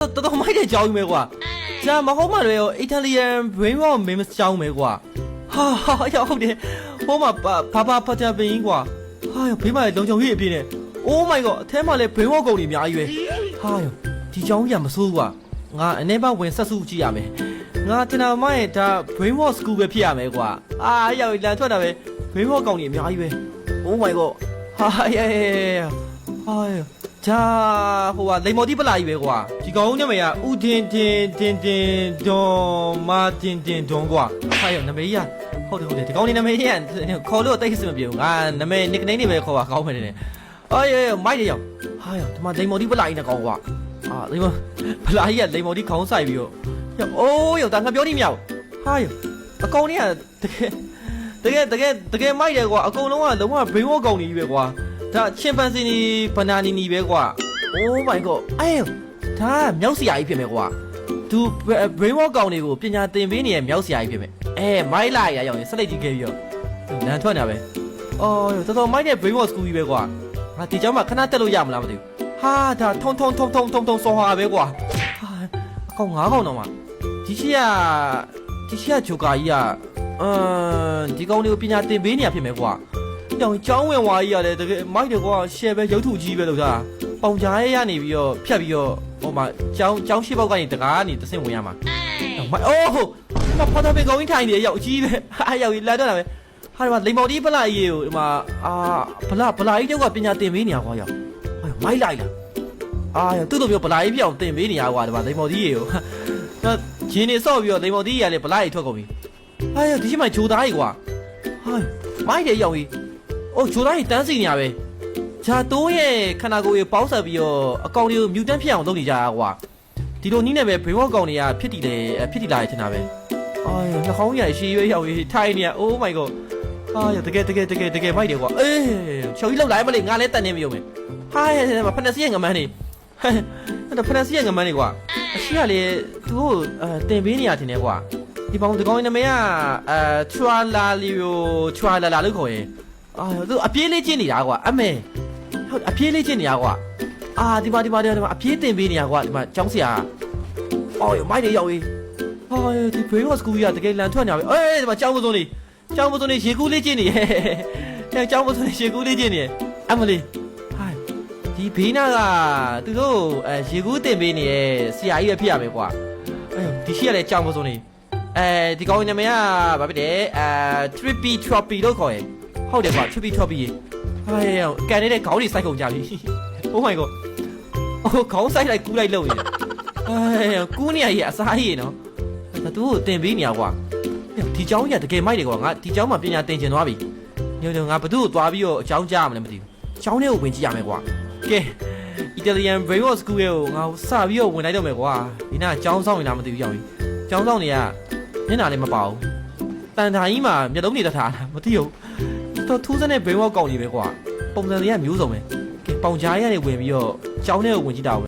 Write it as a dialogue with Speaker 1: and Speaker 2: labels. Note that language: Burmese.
Speaker 1: တော်တော်မိုက်တဲ့ကြောင်းကြီးပဲကွာဂျာမဟုတ်မှလည်းအီတလီယန် brain rot မင်းမကြောင်းပဲကွာဟာဟာရောက်ဟုတ်တယ်ဟိုမှာဘာဘာဖတ်ကြပင်းကွာဟာဘေးမှာလုံချုံကြီးအပြည့်နဲ့ Oh my god အထဲမှာလည်း brain rot ကုန်ကြီးအများကြီးပဲဟာယောဒီကြောင်းကြီးကမဆိုးကွာငါအနေပါဝင်ဆက်စုကြည့်ရမယ်ငါတင်တာမရဲ့ဒါ brain rot school ပဲဖြစ်ရမယ်ကွာအာရောက်လန်ထွက်တာပဲ brain rot ကုန်ကြီးအများကြီးပဲ Oh my god ဟာယေဟာယော ဒါဟိုကလိမ္မော်တိပလာကြီးပဲကွာဒီကောင်ဦးနာမည်ကဦးတင်တင်တင်တင်ဒွန်မာတင်တင်ဒွန်ကွာဟာရောနာမည်ကြီးကဟုတ်တယ်ဟုတ်တယ်ဒီကောင်လေးနာမည်ကြီးကခေါ်လို့တိတ်အဆင်မပြေဘူးငါနာမည် nickname တွေပဲခေါ်ပါကောင်းမယ်နေအော်ရေမိုက်တယ်ရောဟာရောဒီမှာလိမ္မော်တိပလာကြီးနဲ့ကောင်ကွာအာလိမ္မော်ပလာကြီးကလိမ္မော်တိခေါင်းဆိုင်ပြီးတော့ရောအိုးရောဒါငါပြောနေမြောက်ဟာရောအကောင်လေးကတကယ်တကယ်တကယ်တကယ်မိုက်တယ်ကွာအကုန်လုံးကလုံးဝ brain wash ကောင်ကြီးပဲကွာ ဒါချင်ပန်စီနီဘနာနီနီပဲကွာ Oh my god အဲဒါမြောက်စရာကြီးဖြစ်မယ်ကွာ तू brain wash ကောင်တွေကိုပညာသင်ပေးနေတဲ့မြောက်စရာကြီးဖြစ်မယ်အဲမိုက်လာရရောက်ရင်စလိတ်ကြီးခဲ့ပြီးတော့လမ်းထွက်နေပဲအော်တော်တော်မိုက်တဲ့ brain wash school ကြီးပဲကွာငါဒီကျောင်းမှာခဏတက်လို့ရမလားမသိဘူးဟာဒါထုံထုံထုံထုံထုံထုံစောဟာပဲကွာဟာအကောင်ငါးကောင်တော့မှဒီရှိကဒီရှိကဂျိုကာကြီးကအမ်ဒီကောင်တွေကိုပညာသင်ပေးနေရဖြစ်မယ်ကွာ တောင်ကျောင်းဝင်ဝါကြီးရတယ်တကယ်မိုက်တယ်ကွာရှယ်ပဲရုပ်ထုကြီးပဲလို့သာပေါင်ကြားရဲရနေပြီးတော့ဖြတ်ပြီးတော့ဟိုမှာကျောင်းကျောင်းရှိပေါက်ကနေတကားကနေတဆင့်ဝင်ရမှာမိုက်အိုးဟိုမဖတ်တော့ပဲကောင်းကြီးထိုင်နေရောက်အကြီးပဲဟာရောက်ကြီးလာတော့တာပဲဟာဒီမှာလိမ္မော်ဒီပလာကြီးကိုဒီမှာအာဗလာဗလာကြီးတော့ကပညာသင်ပေးနေရကွာရောက်ဟာမိုက်လိုက်လားအာသူ့လိုမျိုးဗလာကြီးပြောင်းသင်ပေးနေရကွာဒီမှာလိမ္မော်ဒီကြီးကိုဟာဂျင်းနေဆော့ပြီးတော့လိမ္မော်ဒီကြီးကလည်းဗလာကြီးထွက်ကုန်ပြီဟာဒီရှိမှဂျိုသားကြီးကွာဟာမိုက်တယ်ရောက်ကြီး။ အိုးဂျိုတိုင်းတန်းစီနေရပဲ။ဂျာတိုးရဲ့ခန္ဓာကိုယ်ကိုပေါင်းဆက်ပြီးတော့အကောင်တွေကိုမြူတန့်ဖြစ်အောင်လုပ်နေကြတာကွာ။ဒီလိုနည်းနဲ့ပဲဘေးဝတ်ကောင်တွေကဖြစ်တည်တယ်ဖြစ်တည်လာရချင်တာပဲ။အာနှာခေါင်းရရှည်ရွေးရောက်ရေးထိုင်နေရ။ Oh my god ။အာရတကယ်တကယ်တကယ်တကယ်မိုက်တယ်ကွာ။အေးချော်ကြီးလောက်လာမလေးငါလည်းတန်နေမယုံမယ်။ဟာရဲ့ဖနက်စီရဲ့ငမန်းနေ။ဟဲ့ဖနက်စီရဲ့ငမန်းနေကွာ။အရှိကလေသူ့ကိုအဲတင်ပေးနေရတင်နေကွာ။ဒီပေါင်းဒီကောင်နာမည်ကအဲချွာလာလီယိုချွာလာလာလို့ခေါ်ရင် အာသူအပြေးလေးကျင့်နေတာကွာအမေဟုတ်အပြေးလေးကျင့်နေတာကွာအာဒီမှာဒီမှာဒီမှာအပြေးတင်ပေးနေတာကွာဒီမှာကျောင်းဆရာအော်မိုက်နေရောက်ရေးဟာဒီ brain wash school ကတကယ်လန်ထွက်နေပြီအေးဒီမှာကျောင်းပစုံလေးကျောင်းပစုံလေးရေကူးလေးကျင့်နေရဲ့ကျောင်းပစုံလေးရေကူးလေးကျင့်နေရဲ့အမလေးဟာဒီဘေးနာကသူတို့အဲရေကူးတင်ပေးနေရဲ့ဆရာကြီးပဲဖြစ်ရမယ်ကွာအဲဒီရှိရတဲ့ကျောင်းပစုံလေးအဲဒီကောင်နာမည်ကဘာဖြစ်လဲအဲ trippy troppy လို့ခေါ်ရဲ့ ဟုတ်တယ်ကွာချွပီထွပ်ပီရေဟာရေကန်နေတဲ့ခေါင်းတွေစိုက်ကုန်ကြပြီ Oh my god အိုးခေါင်းစိုက်လိုက်ကူးလိုက်လို့ရေဟာရေကူးနေရရေအစားရေနော်ဒါသူ့ကိုတင်ပေးနေရကွာဒီเจ้าကြီးကတကယ်မိုက်တယ်ကွာငါဒီเจ้าမှာပညာသင်ကျင်သွားပြီညို့ညို့ငါဘသူ့ကိုသွားပြီးတော့အကြောင်းကြားရမလဲမသိဘူးเจ้าထဲကိုဝင်ကြည့်ရမယ်ကွာကဲ Italian Brainwash School ရဲ့ကိုငါစပြီးတော့ဝင်လိုက်တော့မယ်ကွာဒီနာเจ้าဆောင်နေတာမသိဘူးကြောင်ကြီးเจ้าဆောင်တွေကမျက်နှာလည်းမပါဘူးတန်ထိုင်ကြီးမှာမျက်လုံးတွေတထားတာမသိဘူး တော့ထူးစတဲ့ brain wash ကောင်းနေပဲကွာပုံစံတွေကမျိုးစုံပဲကဲပေါင်ကြားရရနေဝင်ပြီးတော့ကျောင်းထဲကိုဝင်ကြည့်တာပဲ